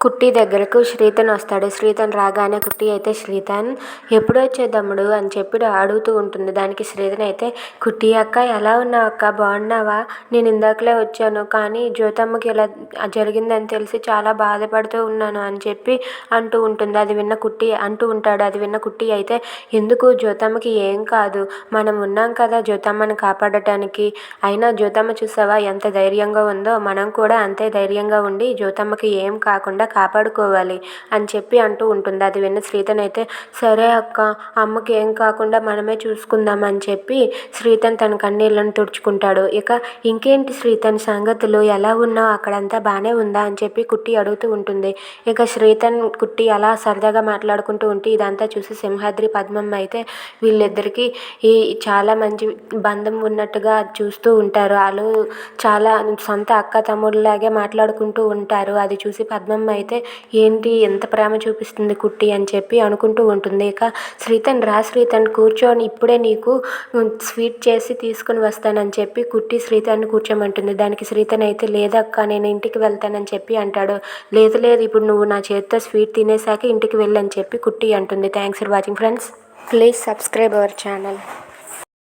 కుట్టి దగ్గరకు శ్రీతన్ వస్తాడు. శ్రీతన్ రాగానే కుట్టి అయితే శ్రీతన్ ఎప్పుడు వచ్చే తమ్ముడు అని చెప్పి అడుగుతూ ఉంటుంది. దానికి శ్రీతన్ అయితే కుట్టి అక్క ఎలా ఉన్నావు అక్క? బాగున్నావా? నేను ఇందాకలే వచ్చాను కానీ జ్యోతమ్మకి ఇలా జరిగిందని తెలిసి చాలా బాధపడుతూ ఉన్నాను అని చెప్పి అంటూ ఉంటుంది. అది విన్న కుట్టి అంటూ ఉంటాడు. అది విన్న కుట్టి అయితే ఎందుకు? జ్యోతమ్మకి ఏం కాదు. మనం ఉన్నాం కదా జ్యోతమ్మని కాపాడటానికి. అయినా జ్యోతమ్మ చూసావా ఎంత ధైర్యంగా ఉందో? మనం కూడా అంతే ధైర్యంగా ఉండి జ్యోతమ్మకి ఏం కాకుండా కాపాడుకోవాలి అని చెప్పి అంటూ ఉంటుంది. అది విన్న శ్రీతన్ అయితే సరే అక్క అమ్మకి ఏం కాకుండా మనమే చూసుకుందాం అని చెప్పి శ్రీతన్ తన కన్నీళ్ళను తుడుచుకుంటాడు. ఇక ఇంకేంటి శ్రీతన్ సంగతులు? ఎలా ఉన్నావు? అక్కడంతా బాగానే ఉందా? అని చెప్పి కుట్టి అడుగుతూ ఉంటుంది. ఇక శ్రీతన్ కుట్టి అలా సరదాగా మాట్లాడుకుంటూ ఉంటే ఇదంతా చూసి సింహాద్రి పద్మమ్మ అయితే వీళ్ళిద్దరికీ ఈ చాలా మంచి బంధం ఉన్నట్టుగా చూస్తూ ఉంటారు. వాళ్ళు చాలా సొంత అక్క తమ్ముళ్ళలాగే మాట్లాడుకుంటూ ఉంటారు. అది చూసి పద్మమ్మ అయితే ఏంటి ఎంత ప్రేమ చూపిస్తుంది కుట్టి అని చెప్పి అనుకుంటూ ఉంటుంది. ఇక శ్రీతన్ రా శ్రీతన్ కూర్చొని ఇప్పుడే నీకు స్వీట్ చేసి తీసుకుని వస్తానని చెప్పి కుట్టి శ్రీతన్ని కూర్చోమంటుంది. దానికి శ్రీతన్ అయితే లేదక్క నేను ఇంటికి వెళ్తానని చెప్పి అంటాడు. లేదు లేదు ఇప్పుడు నువ్వు నా చేతితో స్వీట్ తినేసాక ఇంటికి వెళ్ళని చెప్పి కుట్టి అంటుంది. Thanks for watching friends. Please subscribe our channel.